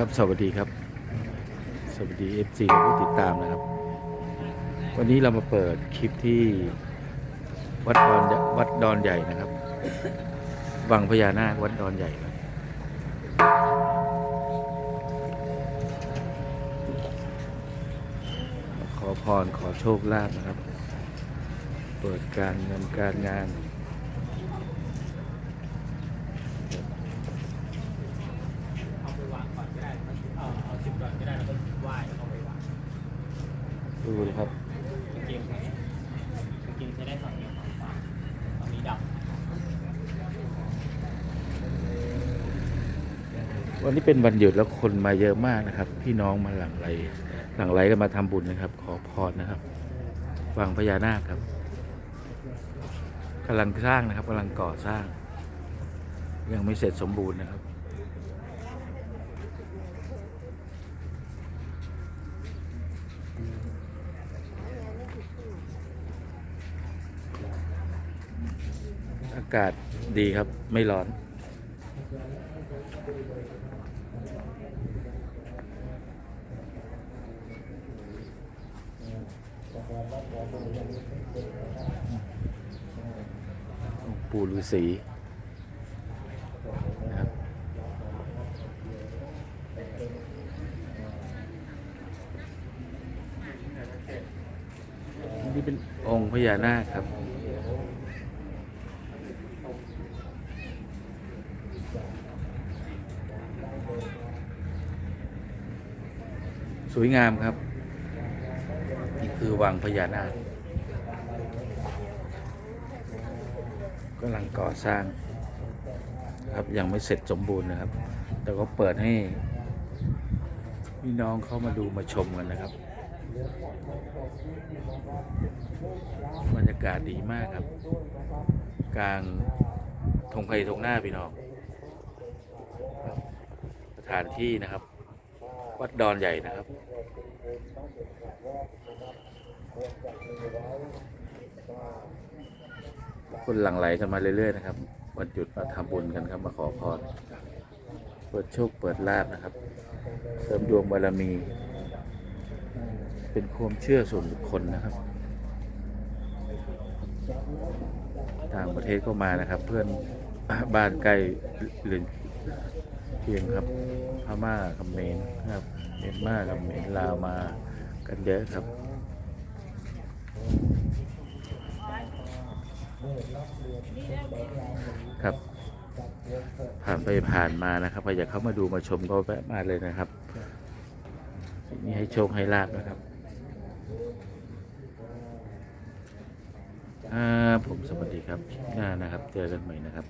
ครับสวัสดีครับ สวัสดีเอฟซีผู้ติดตามนะครับ วันนี้เรามาเปิดคลิปที่วัดดอนวัดดอนใหญ่นะครับ วังพญานาควัดดอนใหญ่ครับขอพรขอโชคลาภนะครับ เปิดการเงินการงาน เอาไปวางก่อนก็ได้เอาเอาสิบก่อนก็ได้แล้วก็ไหว้แล้วเอาไปวาง ดูเลยครับกางเกงกางเกงใช้ได้ฝั่งนี้ฝั่งขวาฝั่งนี้ดับวันนี้เป็นวันหยุดแล้วคนมาเยอะมากนะครับ พี่น้องมาหลั่งไหลหลั่งไหลกันมาทำบุญนะครับ ขอพรนะครับวังพญานาคครับกำลังสร้างนะครับกำลังก่อสร้าง ยังไม่เสร็จสมบูรณ์นะครับ อากาศดีครับไม่ร้อน ปู่ฤาษีนะครับนี่เป็นองค์พญานาคครับ สวยงามครับ นี่คือวังพญานาคกำลังก่อสร้างครับยังไม่เสร็จสมบูรณ์นะครับ แต่ก็เปิดให้พี่น้องเข้ามาดูมาชมกันนะครับบรรยากาศดีมากครับ กลางธงไพธงหน้าพี่น้องสถานที่นะครับ วัดดอนใหญ่นะครับ คนหลั่งไหลกันมาเรื่อยๆนะครับวันหยุดมาทำบุญกันครับมาขอพรเปิดโชคเปิดลาบนะครับ เสริมดวงบารมี เป็นความเชื่อส่วนบุคคลนะครับ ต่างประเทศก็มานะครับ เพื่อนบ้านใกล้เรือน เคียงครับพม่ากัมเมรครับเมียนมากับเมรลาวมากันเยอะครับครับ ผ่านไปผ่านมานะครับใครอยากเข้ามาดูมาชมก็แวะมาเลยนะครับนี้ให้โชคให้ลาบนะครับอ่าผมสวัสดีครับหน้านะครับ เจอกันใหม่นะครับ